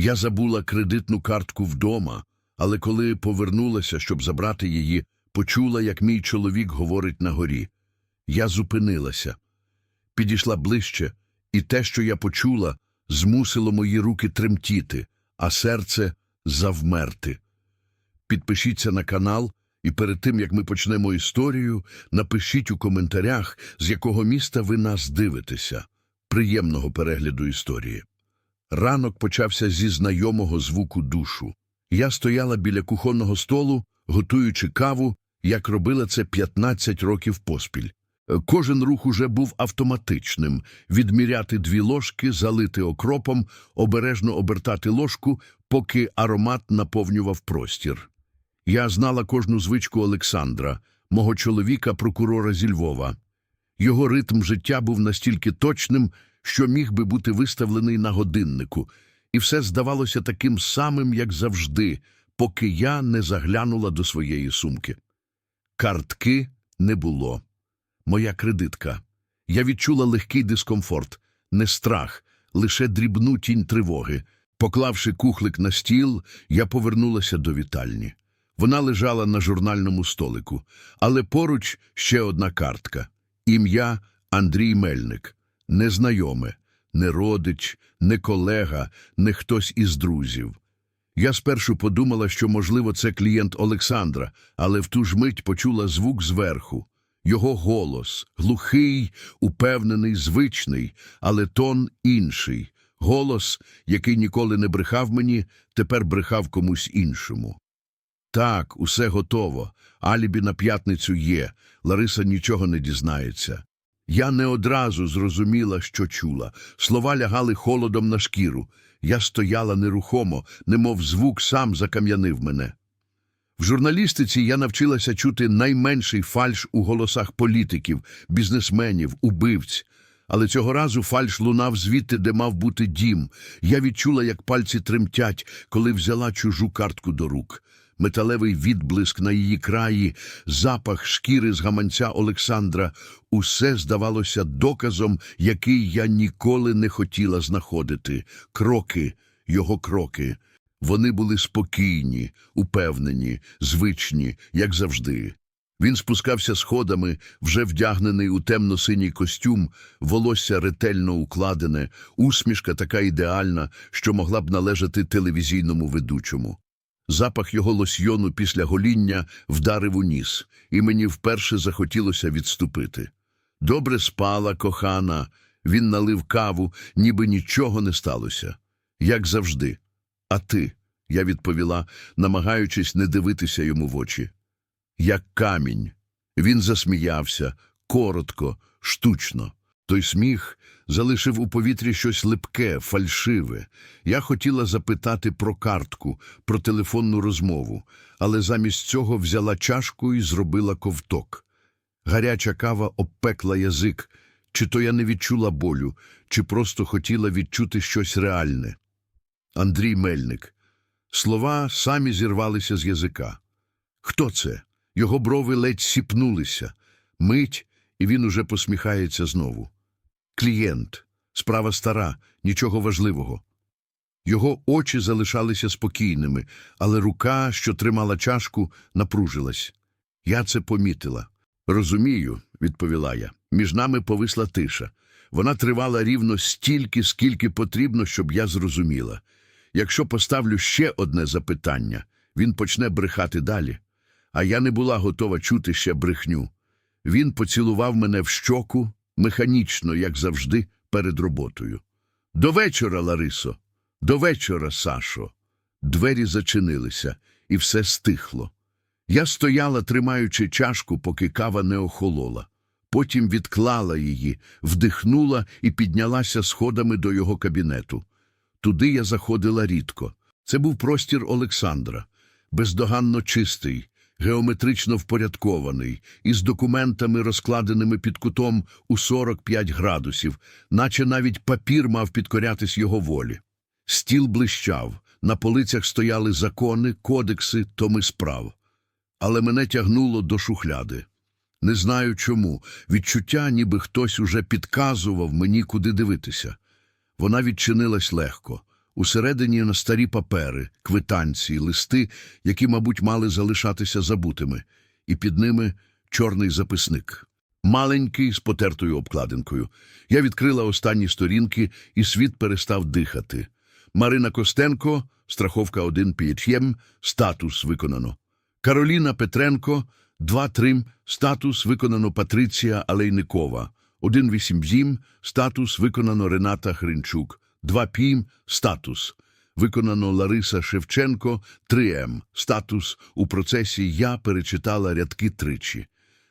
Я забула кредитну картку вдома, але коли повернулася, щоб забрати її, почула, як мій чоловік говорить на горі. Я зупинилася, підійшла ближче, і те, що я почула, змусило мої руки тремтіти, а серце завмерти. Підпишіться на канал, і перед тим, як ми почнемо історію, напишіть у коментарях, з якого міста ви нас дивитеся. Приємного перегляду історії. Ранок почався зі знайомого звуку душу. Я стояла біля кухонного столу, готуючи каву, як робила це 15 років поспіль. Е, Кожен рух уже був автоматичним – відміряти дві ложки, залити окропом, обережно обертати ложку, поки аромат наповнював простір. Я знала кожну звичку Олександра, мого чоловіка, прокурора зі Львова. Його ритм життя був настільки точним, що міг би бути виставлений на годиннику, і все здавалося таким самим, як завжди, поки я не заглянула до своєї сумки. Картки не було. Моя кредитка. Я відчула легкий дискомфорт, не страх, лише дрібну тінь тривоги. Поклавши кухлик на стіл, я повернулася до вітальні. Вона лежала на журнальному столику, але поруч ще одна картка. Ім'я Андрій Мельник. Незнайоме, не родич, не колега, не хтось із друзів. Я спершу подумала, що, можливо, це клієнт Олександра, але в ту ж мить почула звук зверху. Його голос глухий, упевнений, звичний, але тон інший. Голос, який ніколи не брехав мені, тепер брехав комусь іншому. Так, усе готово. Алібі на п'ятницю є. Лариса нічого не дізнається. Я не одразу зрозуміла, що чула. Слова лягали холодом на шкіру. Я стояла нерухомо, немов звук сам закам'янив мене. В журналістиці я навчилася чути найменший фальш у голосах політиків, бізнесменів, убивць. Але цього разу фальш лунав звідти, де мав бути дім. Я відчула, як пальці тремтять, коли взяла чужу картку до рук. Металевий відблиск на її краї, запах шкіри з гаманця Олександра – усе здавалося доказом, який я ніколи не хотіла знаходити. Кроки, його кроки. Вони були спокійні, упевнені, звичні, як завжди. Він спускався сходами, вже вдягнений у темно-синій костюм, волосся ретельно укладене, усмішка така ідеальна, що могла б належати телевізійному ведучому. Запах його лосьйону після гоління вдарив у ніс, і мені вперше захотілося відступити. Добре спала, кохана. Він налив каву, ніби нічого не сталося. Як завжди. А ти, я відповіла, намагаючись не дивитися йому в очі. Як камінь. Він засміявся, коротко, штучно. Той сміх залишив у повітрі щось липке, фальшиве. Я хотіла запитати про картку, про телефонну розмову, але замість цього взяла чашку і зробила ковток. Гаряча кава обпекла язик, чи то я не відчула болю, чи просто хотіла відчути щось реальне. Андрій Мельник. Слова самі зірвалися з язика. Хто це? Його брови ледь сіпнулися. Мить, і він уже посміхається знову. Клієнт. Справа стара, нічого важливого. Його очі залишалися спокійними, але рука, що тримала чашку, напружилась. Я це помітила. Розумію, відповіла я. Між нами повисла тиша. Вона тривала рівно стільки, скільки потрібно, щоб я зрозуміла. Якщо поставлю ще одне запитання, він почне брехати далі. А я не була готова чути ще брехню. Він поцілував мене в щоку, механічно, як завжди, перед роботою. До вечора, Ларисо, до вечора, Сашо. Двері зачинилися, і все стихло. Я стояла, тримаючи чашку, поки кава не охолола. Потім відклала її, вдихнула і піднялася сходами до його кабінету. Туди я заходила рідко. Це був простір Олександра, бездоганно чистий, геометрично впорядкований, із документами, розкладеними під кутом у 45 градусів, наче навіть папір мав підкорятись його волі. Стіл блищав, на полицях стояли закони, кодекси, томи справ. Але мене тягнуло до шухляди. Не знаю чому, відчуття, ніби хтось уже підказував мені, куди дивитися. Вона відчинилась легко. Усередині на старі папери, квитанції, листи, які, мабуть, мали залишатися забутими, і під ними чорний записник. Маленький з потертою обкладинкою. Я відкрила останні сторінки, і світ перестав дихати. Марина Костенко, страховка 1 PHM, статус виконано. Кароліна Петренко, 2 трим, статус виконано Патриція Алейникова. 1 зім, статус виконано Рената Хринчук. 2 пім, статус. Виконано Лариса Шевченко, 3М. Статус у процесі я перечитала рядки тричі.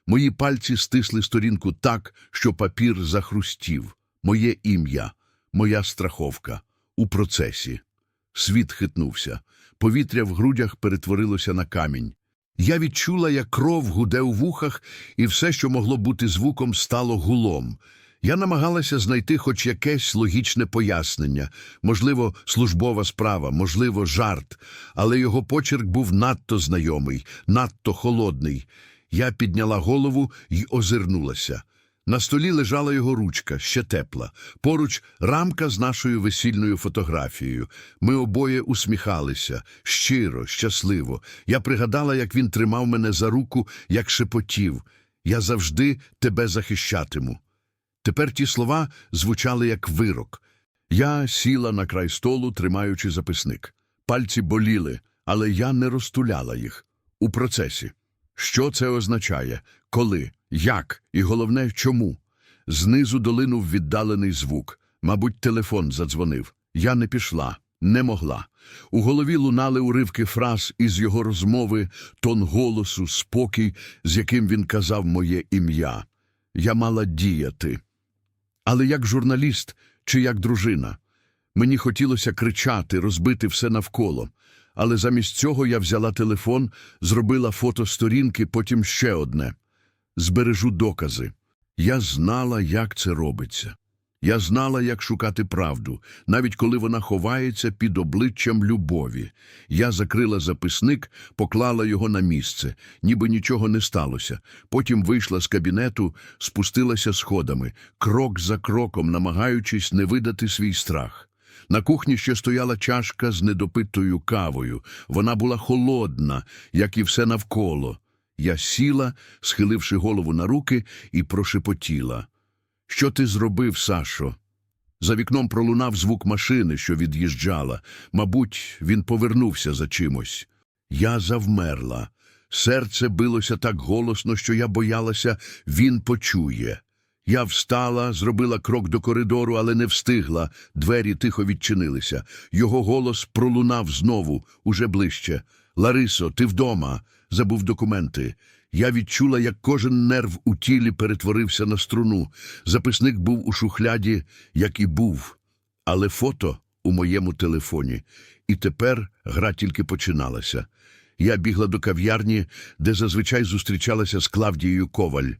Мої пальці стисли сторінку так, що папір захрустів. Моє ім'я, моя страховка. У процесі. Світ хитнувся. Повітря в грудях перетворилося на камінь. Я відчула, як кров гуде у вухах, і все, що могло бути звуком, стало гулом. Я намагалася знайти хоч якесь логічне пояснення, можливо, службова справа, можливо, жарт, але його почерк був надто знайомий, надто холодний. Я підняла голову й озирнулася. На столі лежала його ручка, ще тепла. Поруч рамка з нашою весільною фотографією. Ми обоє усміхалися, щиро, щасливо. Я пригадала, як він тримав мене за руку, як шепотів. Я завжди тебе захищатиму. Тепер ті слова звучали як вирок. Я сіла на край столу, тримаючи записник. Пальці боліли, але я не розтуляла їх. У процесі. Що це означає? Коли? Як? І головне, чому? Знизу долинув віддалений звук. Мабуть, телефон задзвонив. Я не пішла, не могла. У голові лунали уривки фраз із його розмови, тон голосу, спокій, з яким він казав моє ім'я. Я мала діяти. Але як журналіст чи як дружина? Мені хотілося кричати, розбити все навколо. Але замість цього я взяла телефон, зробила фото сторінки, потім ще одне. Збережу докази. Я знала, як це робиться. Я знала, як шукати правду, навіть коли вона ховається під обличчям любові. Я закрила записник, поклала його на місце, ніби нічого не сталося. Потім вийшла з кабінету, спустилася сходами, крок за кроком, намагаючись не видати свій страх. На кухні ще стояла чашка з недопитою кавою. Вона була холодна, як і все навколо. Я сіла, схиливши голову на руки, і прошепотіла. Що ти зробив, Сашо? За вікном пролунав звук машини, що від'їжджала. Мабуть, він повернувся за чимось. Я завмерла. Серце билося так голосно, що я боялася, він почує. Я встала, зробила крок до коридору, але не встигла. Двері тихо відчинилися. Його голос пролунав знову, уже ближче. Ларисо, ти вдома? Забув документи. Я відчула, як кожен нерв у тілі перетворився на струну. Записник був у шухляді, як і був. Але фото у моєму телефоні. І тепер гра тільки починалася. Я бігла до кав'ярні, де зазвичай зустрічалася з Клавдією Коваль,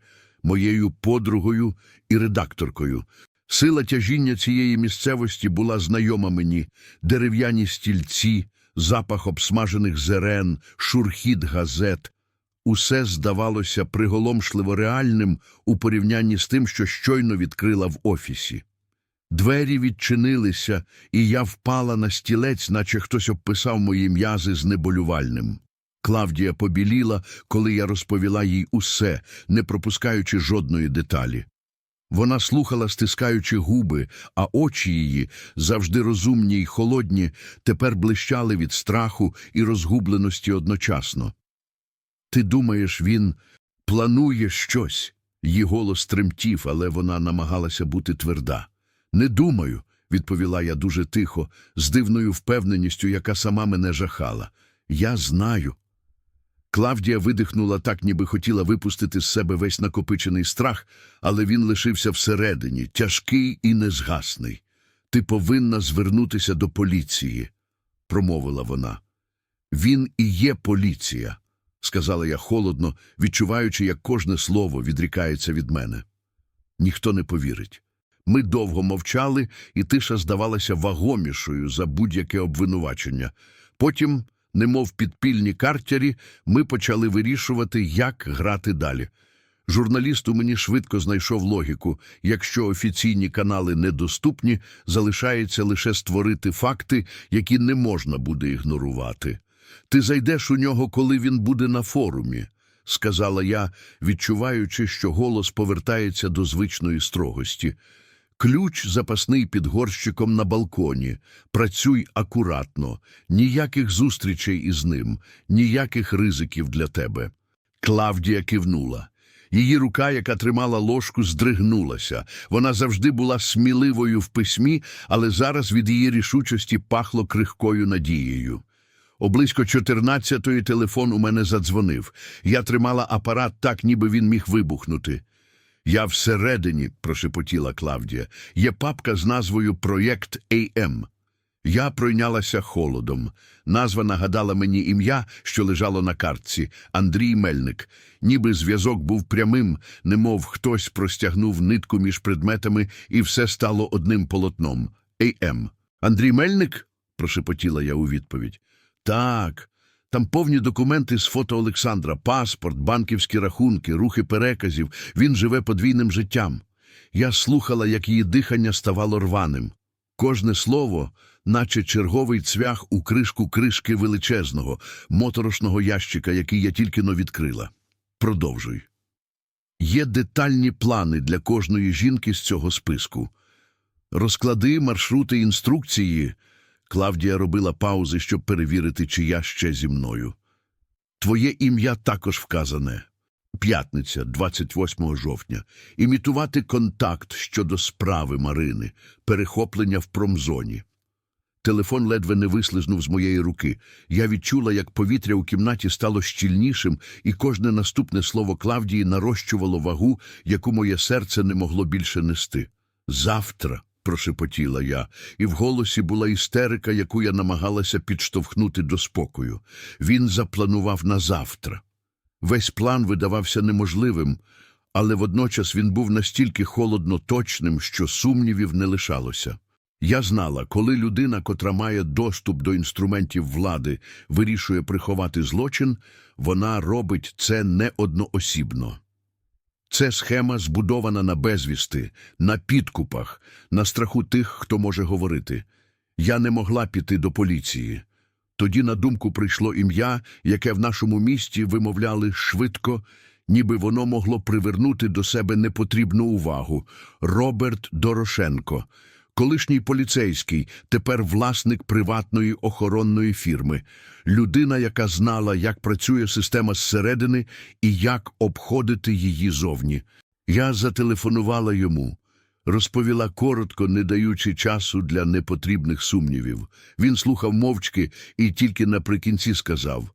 моєю подругою і редакторкою. Сила тяжіння цієї місцевості була знайома мені. Дерев'яні стільці, запах обсмажених зерен, шурхіт газет. Усе здавалося приголомшливо реальним у порівнянні з тим, що щойно відкрила в офісі. Двері відчинилися, і я впала на стілець, наче хтось обписав мої м'язи знеболювальним. Клавдія побіліла, коли я розповіла їй усе, не пропускаючи жодної деталі. Вона слухала, стискаючи губи, а очі її, завжди розумні й холодні, тепер блищали від страху і розгубленості одночасно. Ти думаєш, він планує щось? Її голос тремтів, але вона намагалася бути тверда. Не думаю, відповіла я дуже тихо, з дивною впевненістю, яка сама мене жахала. Я знаю. Клавдія видихнула так, ніби хотіла випустити з себе весь накопичений страх, але він лишився всередині, тяжкий і незгасний. Ти повинна звернутися до поліції, промовила вона. Він і є поліція, сказала я холодно, відчуваючи, як кожне слово відрікається від мене. Ніхто не повірить. Ми довго мовчали, і тиша здавалася вагомішою за будь-яке обвинувачення. Потім, немов підпільні картярі, ми почали вирішувати, як грати далі. Журналіст у мені швидко знайшов логіку. Якщо офіційні канали недоступні, залишається лише створити факти, які не можна буде ігнорувати. Ти зайдеш у нього, коли він буде на форумі, сказала я, відчуваючи, що голос повертається до звичної строгості. Ключ запасний під горщиком на балконі. Працюй акуратно, ніяких зустрічей із ним, ніяких ризиків для тебе. Клавдія кивнула. Її рука, яка тримала ложку, здригнулася. Вона завжди була сміливою в письмі, але зараз від її рішучості пахло крихкою надією. О близько 14-ї телефон у мене задзвонив. Я тримала апарат так, ніби він міг вибухнути. Я всередині, прошепотіла Клавдія, є папка з назвою Проєкт АМ. Я пройнялася холодом. Назва нагадала мені ім'я, що лежало на картці Андрій Мельник. Ніби зв'язок був прямим, немов хтось простягнув нитку між предметами, і все стало одним полотном. АМ. Андрій Мельник? прошепотіла я у відповідь. Так. Там повні документи з фото Олександра, паспорт, банківські рахунки, рухи переказів. Він живе подвійним життям. Я слухала, як її дихання ставало рваним. Кожне слово, наче черговий цвях у кришку кришки величезного, моторошного ящика, який я тільки но відкрила. Продовжуй. Є детальні плани для кожної жінки з цього списку. Розклади, маршрути, інструкції. Клавдія робила паузи, щоб перевірити, чи я ще зі мною. Твоє ім'я також вказане. П'ятниця, 28 жовтня. Імітувати контакт щодо справи Марини, перехоплення в промзоні. Телефон ледве не вислизнув з моєї руки. Я відчула, як повітря у кімнаті стало щільнішим, і кожне наступне слово Клавдії нарощувало вагу, яку моє серце не могло більше нести. Завтра, прошепотіла я, і в голосі була істерика, яку я намагалася підштовхнути до спокою. Він запланував на завтра. Весь план видавався неможливим, але водночас він був настільки холодно точним, що сумнівів не лишалося. Я знала, коли людина, котра має доступ до інструментів влади, вирішує приховати злочин, вона робить це не одноосібно. Це схема збудована на безвісти, на підкупах, на страху тих, хто може говорити. Я не могла піти до поліції. Тоді на думку прийшло ім'я, яке в нашому місті вимовляли швидко, ніби воно могло привернути до себе непотрібну увагу. Роберт Дорошенко, колишній поліцейський, тепер власник приватної охоронної фірми, людина, яка знала, як працює система зсередини і як обходити її зовні. Я зателефонувала йому. Розповіла коротко, не даючи часу для непотрібних сумнівів. Він слухав мовчки і тільки наприкінці сказав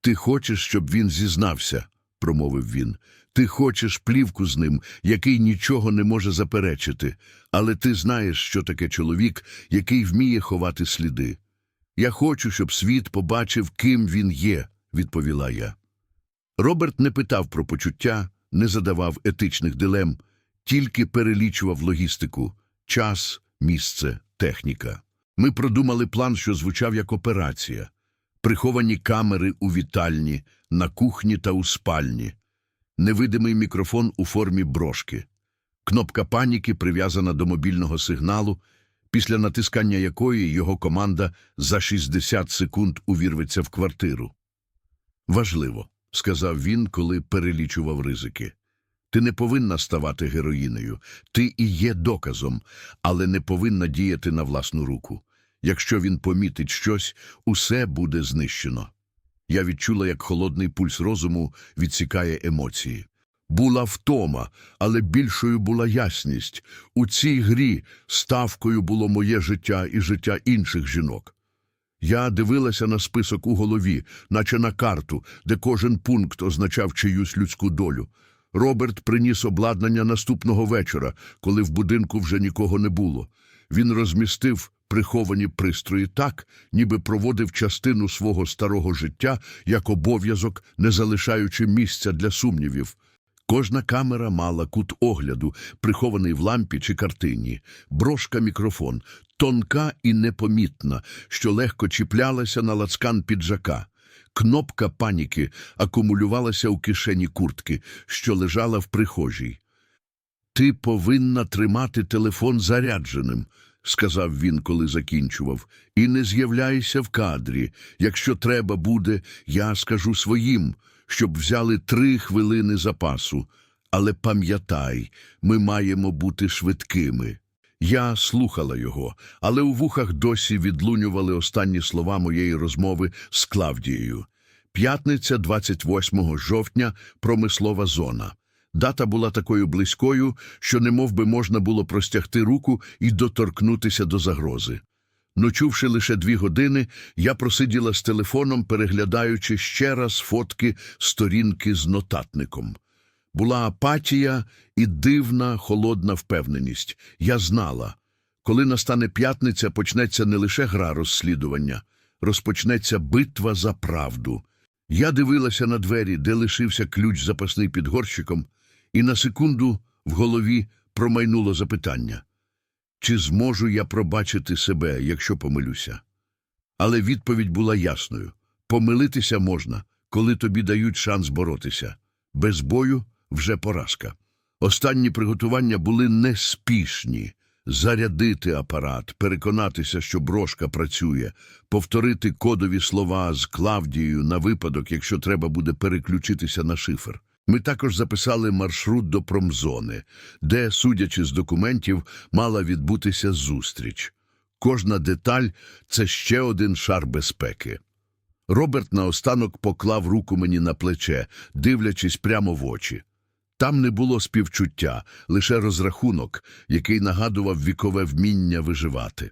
Ти хочеш, щоб він зізнався, промовив він. Ти хочеш плівку з ним, який нічого не може заперечити, але ти знаєш, що таке чоловік, який вміє ховати сліди. Я хочу, щоб світ побачив, ким він є, відповіла я. Роберт не питав про почуття, не задавав етичних дилем, тільки перелічував логістику – час, місце, техніка. Ми продумали план, що звучав як операція. Приховані камери у вітальні, на кухні та у спальні. Невидимий мікрофон у формі брошки. Кнопка паніки прив'язана до мобільного сигналу, після натискання якої його команда за 60 секунд увірветься в квартиру. Важливо, сказав він, коли перелічував ризики. Ти не повинна ставати героїнею. Ти і є доказом, але не повинна діяти на власну руку. Якщо він помітить щось, усе буде знищено. Я відчула, як холодний пульс розуму відсікає емоції. Була втома, але більшою була ясність. У цій грі ставкою було моє життя і життя інших жінок. Я дивилася на список у голові, наче на карту, де кожен пункт означав чиюсь людську долю. Роберт приніс обладнання наступного вечора, коли в будинку вже нікого не було. Він розмістив приховані пристрої так, ніби проводив частину свого старого життя як обов'язок, не залишаючи місця для сумнівів. Кожна камера мала кут огляду, прихований в лампі чи картині, брошка мікрофон, тонка і непомітна, що легко чіплялася на лацкан піджака. Кнопка паніки акумулювалася у кишені куртки, що лежала в прихожій. Ти повинна тримати телефон зарядженим, сказав він, коли закінчував, і не з'являйся в кадрі. Якщо треба буде, я скажу своїм, щоб взяли три хвилини запасу. Але пам'ятай, ми маємо бути швидкими. Я слухала його, але у вухах досі відлунювали останні слова моєї розмови з Клавдією. П'ятниця, 28 жовтня, промислова зона. Дата була такою близькою, що немов би можна було простягти руку і доторкнутися до загрози. Ночувши лише дві години, я просиділа з телефоном, переглядаючи ще раз фотки сторінки з нотатником. Була апатія і дивна холодна впевненість. Я знала, коли настане п'ятниця, почнеться не лише гра розслідування, розпочнеться битва за правду. Я дивилася на двері, де лишився ключ запасний під горщиком, і на секунду в голові промайнуло запитання. Чи зможу я пробачити себе, якщо помилюся? Але відповідь була ясною. Помилитися можна, коли тобі дають шанс боротися. Без бою вже поразка. Останні приготування були неспішні. Зарядити апарат, переконатися, що брошка працює, повторити кодові слова з Клавдією на випадок, якщо треба буде переключитися на шифр. Ми також записали маршрут до промзони, де, судячи з документів, мала відбутися зустріч. Кожна деталь – це ще один шар безпеки. Роберт наостанок поклав руку мені на плече, дивлячись прямо в очі. Там не було співчуття, лише розрахунок, який нагадував вікове вміння виживати.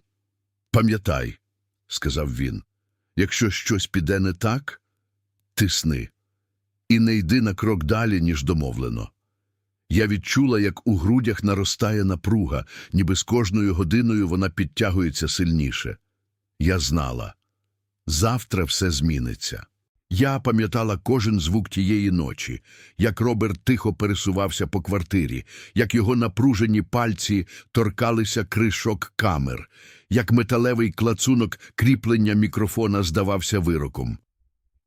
Пам'ятай, сказав він, якщо щось піде не так, тисни. І не йди на крок далі, ніж домовлено. Я відчула, як у грудях наростає напруга, ніби з кожною годиною вона підтягується сильніше. Я знала. Завтра все зміниться. Я пам'ятала кожен звук тієї ночі, як Роберт тихо пересувався по квартирі, як його напружені пальці торкалися кришок камер, як металевий клацунок кріплення мікрофона здавався вироком.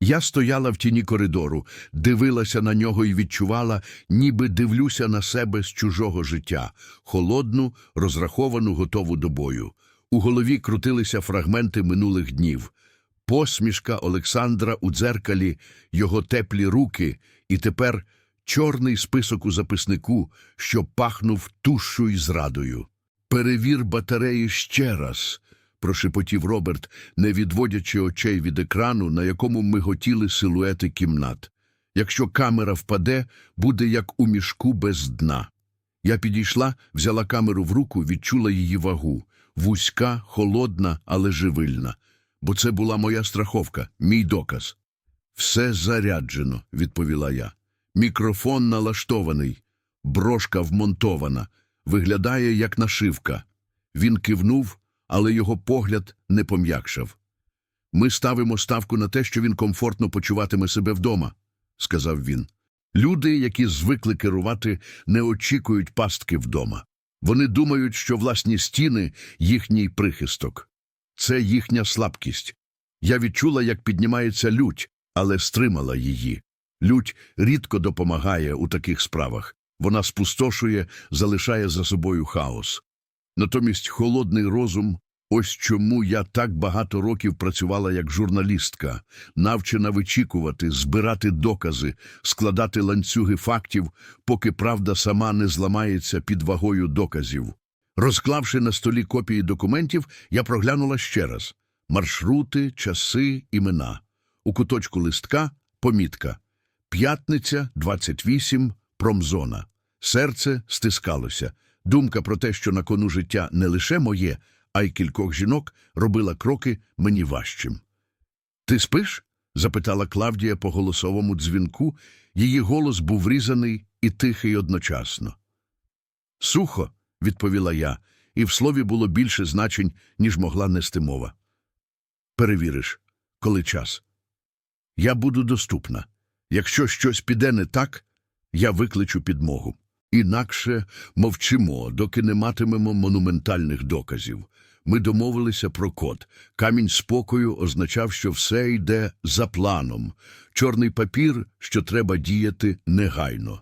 Я стояла в тіні коридору, дивилася на нього і відчувала, ніби дивлюся на себе з чужого життя, холодну, розраховану, готову до бою. У голові крутилися фрагменти минулих днів. Посмішка Олександра у дзеркалі, його теплі руки, і тепер чорний список у записнику, що пахнув тушшу й зрадою. Перевір батареї ще раз, прошепотів Роберт, не відводячи очей від екрану, на якому миготіли силуети кімнат. Якщо камера впаде, буде як у мішку без дна. Я підійшла, взяла камеру в руку, відчула її вагу. Вузька, холодна, але живильна. Бо це була моя страховка, мій доказ. Все заряджено, відповіла я. Мікрофон налаштований, брошка вмонтована, виглядає як нашивка. Він кивнув, але його погляд не пом'якшав. Ми ставимо ставку на те, що він комфортно почуватиме себе вдома, сказав він. Люди, які звикли керувати, не очікують пастки вдома. Вони думають, що власні стіни їхній прихисток. Це їхня слабкість. Я відчула, як піднімається лють, але стримала її. Лють рідко допомагає у таких справах. Вона спустошує, залишає за собою хаос. Натомість холодний розум ось чому я так багато років працювала як журналістка, навчена вичікувати, збирати докази, складати ланцюги фактів, поки правда сама не зламається під вагою доказів. Розклавши на столі копії документів, я проглянула ще раз маршрути, часи, імена. У куточку листка помітка. П'ятниця, 28, промзона. Серце стискалося. Думка про те, що на кону життя не лише моє, а й кількох жінок, робила кроки мені важчим. Ти спиш? запитала Клавдія по голосовому дзвінку. Її голос був різаний і тихий одночасно. Сухо, відповіла я, і в слові було більше значень, ніж могла нести мова. Перевіриш, коли час. Я буду доступна. Якщо щось піде не так, я викличу підмогу. Інакше мовчимо, доки не матимемо монументальних доказів. Ми домовилися про код. Камінь спокою означав, що все йде за планом. Чорний папір, що треба діяти негайно.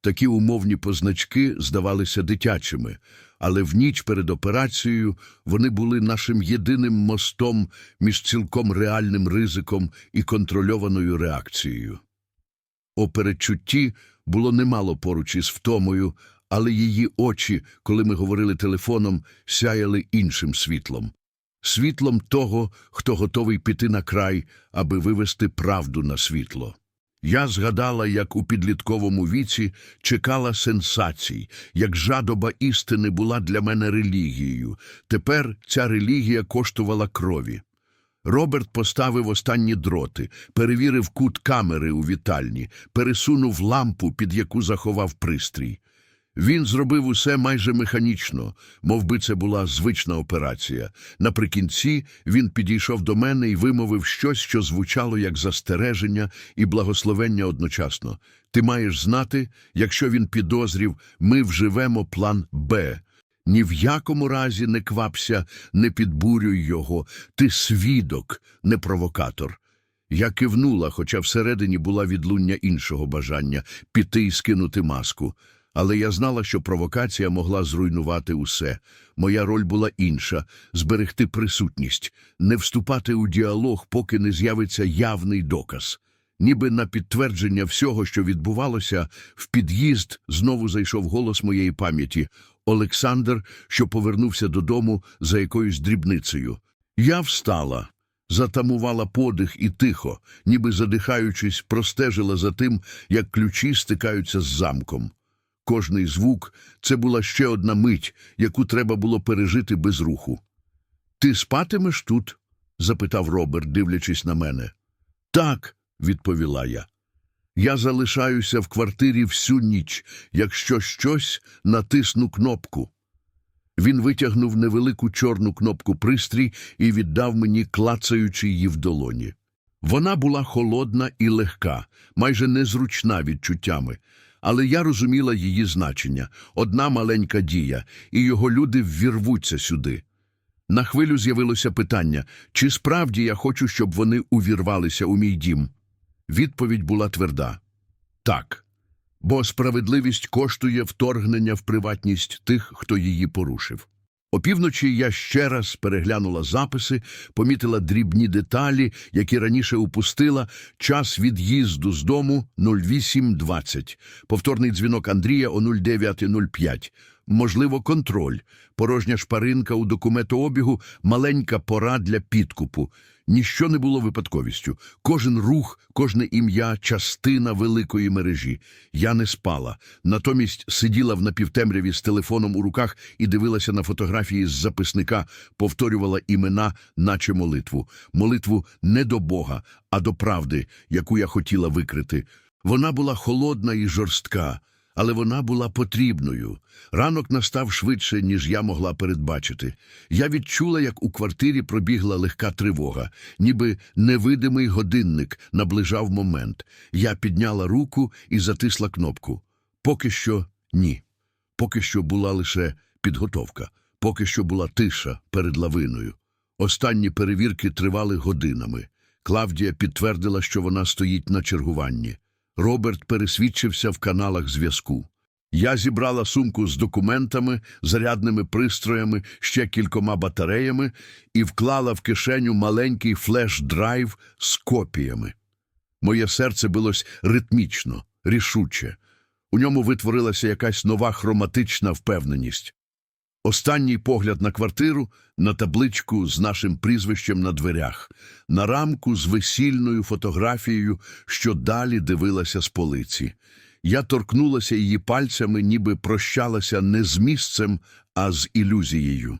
Такі умовні позначки здавалися дитячими, але в ніч перед операцією вони були нашим єдиним мостом між цілком реальним ризиком і контрольованою реакцією. У передчутті було немало поруч із втомою, але її очі, коли ми говорили телефоном, сяяли іншим світлом. Світлом того, хто готовий піти на край, аби вивести правду на світло. Я згадала, як у підлітковому віці чекала сенсацій, як жадоба істини була для мене релігією. Тепер ця релігія коштувала крові. Роберт поставив останні дроти, перевірив кут камери у вітальні, пересунув лампу, під яку заховав пристрій. Він зробив усе майже механічно, мов би це була звична операція. Наприкінці він підійшов до мене і вимовив щось, що звучало як застереження і благословення одночасно. Ти маєш знати, якщо він підозрів, ми вживемо план Б. Ні в якому разі не квапся, не підбурюй його. Ти свідок, не провокатор. Я кивнула, хоча всередині була відлуння іншого бажання – піти і скинути маску. Але я знала, що провокація могла зруйнувати усе. Моя роль була інша – зберегти присутність, не вступати у діалог, поки не з'явиться явний доказ. Ніби на підтвердження всього, що відбувалося, в під'їзд знову зайшов голос моєї пам'яті – Олександр, що повернувся додому за якоюсь дрібницею. Я встала, затамувала подих і тихо, ніби задихаючись, простежила за тим, як ключі стикаються з замком. Кожний звук – це була ще одна мить, яку треба було пережити без руху. «Ти спатимеш тут?» – запитав Роберт, дивлячись на мене. «Так», – відповіла я. Я залишаюся в квартирі всю ніч. Якщо щось, натисну кнопку. Він витягнув невелику чорну кнопку пристрій і віддав мені, клацаючи її в долоні. Вона була холодна і легка, майже незручна відчуттями, але я розуміла її значення. Одна маленька дія, і його люди ввірвуться сюди. На хвилю з'явилося питання, чи справді я хочу, щоб вони увірвалися у мій дім. Відповідь була тверда. Так, бо справедливість коштує вторгнення в приватність тих, хто її порушив. Опівночі я ще раз переглянула записи, помітила дрібні деталі, які раніше упустила, час від'їзду з дому 08.20, повторний дзвінок Андрія о 09.05, можливо, контроль, порожня шпаринка у документообігу, маленька пора для підкупу. Ніщо не було випадковістю. Кожен рух, кожне ім'я – частина великої мережі. Я не спала. Натомість сиділа в напівтемряві з телефоном у руках і дивилася на фотографії з записника, повторювала імена, наче молитву. Молитву не до Бога, а до правди, яку я хотіла викрити. Вона була холодна і жорстка, але вона була потрібною. Ранок настав швидше, ніж я могла передбачити. Я відчула, як у квартирі пробігла легка тривога, ніби невидимий годинник наближав момент. Я підняла руку і затисла кнопку. Поки що ні. Поки що була лише підготовка, поки що була тиша перед лавиною. Останні перевірки тривали годинами. Клавдія підтвердила, що вона стоїть на чергуванні. Роберт пересвідчився в каналах зв'язку. Я зібрала сумку з документами, зарядними пристроями, ще кількома батареями і вклала в кишеню маленький флеш-драйв з копіями. Моє серце билось ритмічно, рішуче. У ньому витворилася якась нова хроматична впевненість. Останній погляд на квартиру, на табличку з нашим прізвищем на дверях, на рамку з весільною фотографією, що далі дивилася з полиці. Я торкнулася її пальцями, ніби прощалася не з місцем, а з ілюзією.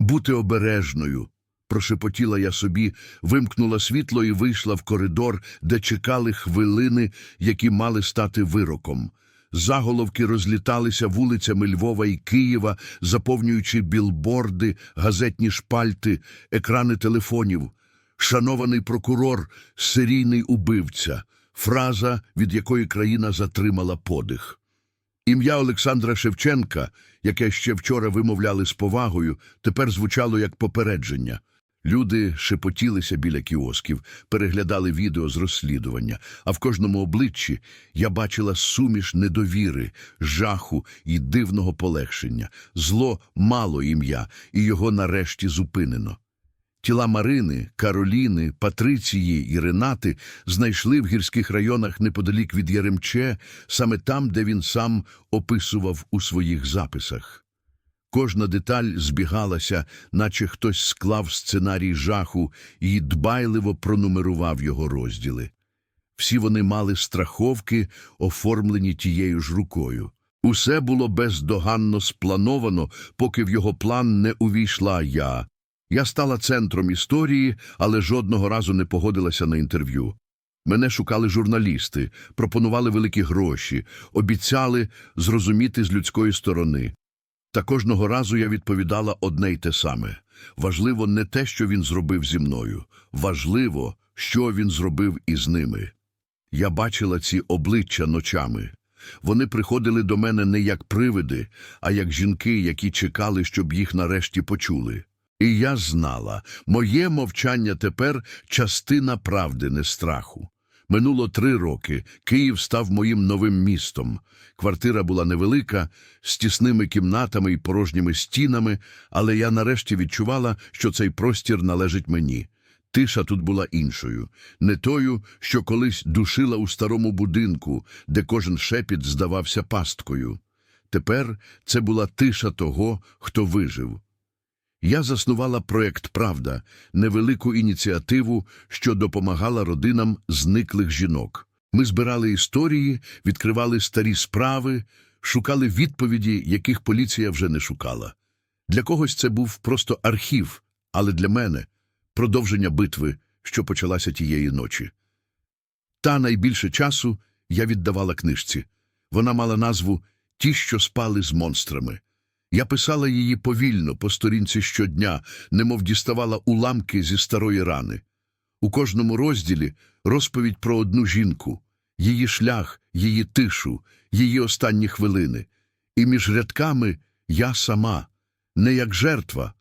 Бути обережною. Прошепотіла я собі, вимкнула світло і вийшла в коридор, де чекали хвилини, які мали стати вироком. Заголовки розліталися вулицями Львова і Києва, заповнюючи білборди, газетні шпальти, екрани телефонів. Шанований прокурор, серійний убивця, фраза, від якої країна затримала подих. Ім'я Олександра Шевченка, яке ще вчора вимовляли з повагою, тепер звучало як попередження. Люди шепотілися біля кіосків, переглядали відео з розслідування, а в кожному обличчі я бачила суміш недовіри, жаху і дивного полегшення. Зло мало ім'я, і його нарешті зупинено. Тіла Марини, Кароліни, Патриції і Ренати знайшли в гірських районах неподалік від Яремче, саме там, де він сам описував у своїх записах. Кожна деталь збігалася, наче хтось склав сценарій жаху і дбайливо пронумерував його розділи. Всі вони мали страховки, оформлені тією ж рукою. Усе було бездоганно сплановано, поки в його план не увійшла я. Я стала центром історії, але жодного разу не погодилася на інтерв'ю. Мене шукали журналісти, пропонували великі гроші, обіцяли зрозуміти з людської сторони. Та кожного разу я відповідала одне й те саме. Важливо не те, що він зробив зі мною. Важливо, що він зробив із ними. Я бачила ці обличчя ночами. Вони приходили до мене не як привиди, а як жінки, які чекали, щоб їх нарешті почули. І я знала, моє мовчання тепер частина правди, не страху. Минуло три роки, Київ став моїм новим містом. Квартира була невелика, з тісними кімнатами і порожніми стінами, але я нарешті відчувала, що цей простір належить мені. Тиша тут була іншою, не тою, що колись душила у старому будинку, де кожен шепіт здавався пасткою. Тепер це була тиша того, хто вижив. Я заснувала проєкт Правда, невелику ініціативу, що допомагала родинам зниклих жінок. Ми збирали історії, відкривали старі справи, шукали відповіді, яких поліція вже не шукала. Для когось це був просто архів, але для мене продовження битви, що почалася тієї ночі. Та найбільше часу я віддавала книжці. Вона мала назву Ті, що спали з монстрами. Я писала її повільно, по сторінці щодня, немов діставала уламки зі старої рани. У кожному розділі розповідь про одну жінку, її шлях, її тишу, її останні хвилини. І між рядками я сама, не як жертва,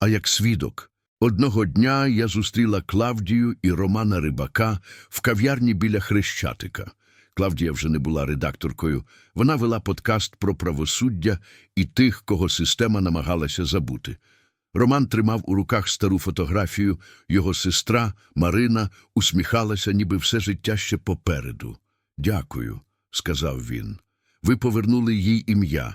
а як свідок. Одного дня я зустріла Клавдію і Романа Рибака в кав'ярні біля Хрещатика. Клавдія вже не була редакторкою. Вона вела подкаст про правосуддя і тих, кого система намагалася забути. Роман тримав у руках стару фотографію. Його сестра Марина усміхалася, ніби все життя ще попереду. Дякую, сказав він. Ви повернули їй ім'я.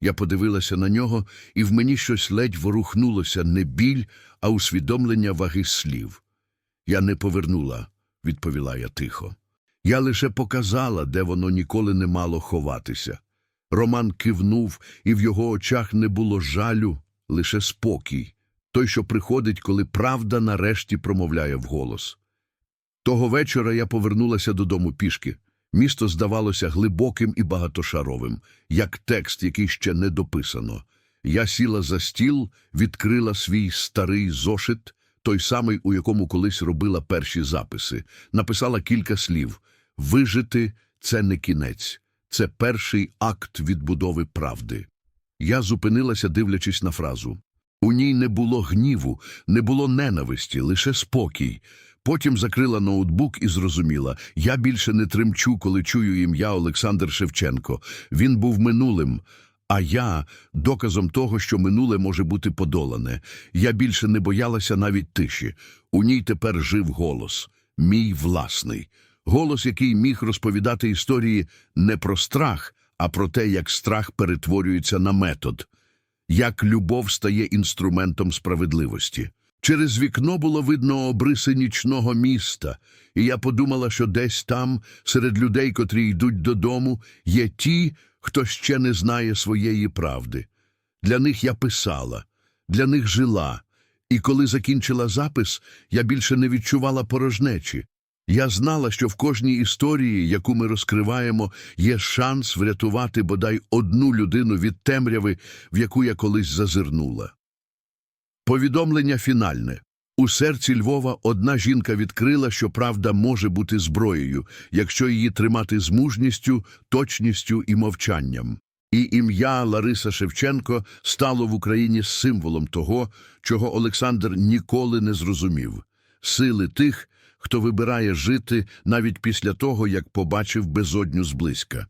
Я подивилася на нього, і в мені щось ледь ворухнулося не біль, а усвідомлення ваги слів. Я не повернула, відповіла я тихо. Я лише показала, де воно ніколи не мало ховатися. Роман кивнув, і в його очах не було жалю, лише спокій, той, що приходить, коли правда нарешті промовляє вголос. Того вечора я повернулася додому пішки. Місто здавалося глибоким і багатошаровим, як текст, який ще не дописано. Я сіла за стіл, відкрила свій старий зошит, той самий, у якому колись робила перші записи, написала кілька слів. Вижити це не кінець, це перший акт відбудови правди. Я зупинилася, дивлячись на фразу. У ній не було гніву, не було ненависті, лише спокій. Потім закрила ноутбук і зрозуміла, я більше не тремчу, коли чую ім'я Олександр Шевченко. Він був минулим, а я доказом того, що минуле може бути подолане. Я більше не боялася навіть тиші. У ній тепер жив голос, мій власний. Голос, який міг розповідати історії не про страх, а про те, як страх перетворюється на метод, як любов стає інструментом справедливості. Через вікно було видно обриси нічного міста, і я подумала, що десь там, серед людей, котрі йдуть додому, є ті, хто ще не знає своєї правди. Для них я писала, для них жила, і коли закінчила запис, я більше не відчувала порожнечі. Я знала, що в кожній історії, яку ми розкриваємо, є шанс врятувати бодай одну людину від темряви, в яку я колись зазирнула. Повідомлення фінальне. У серці Львова одна жінка відкрила, що правда може бути зброєю, якщо її тримати з мужністю, точністю і мовчанням. І ім'я Лариса Шевченко стало в Україні символом того, чого Олександр ніколи не зрозумів – сили тих, хто вибирає жити навіть після того, як побачив безодню зблизька.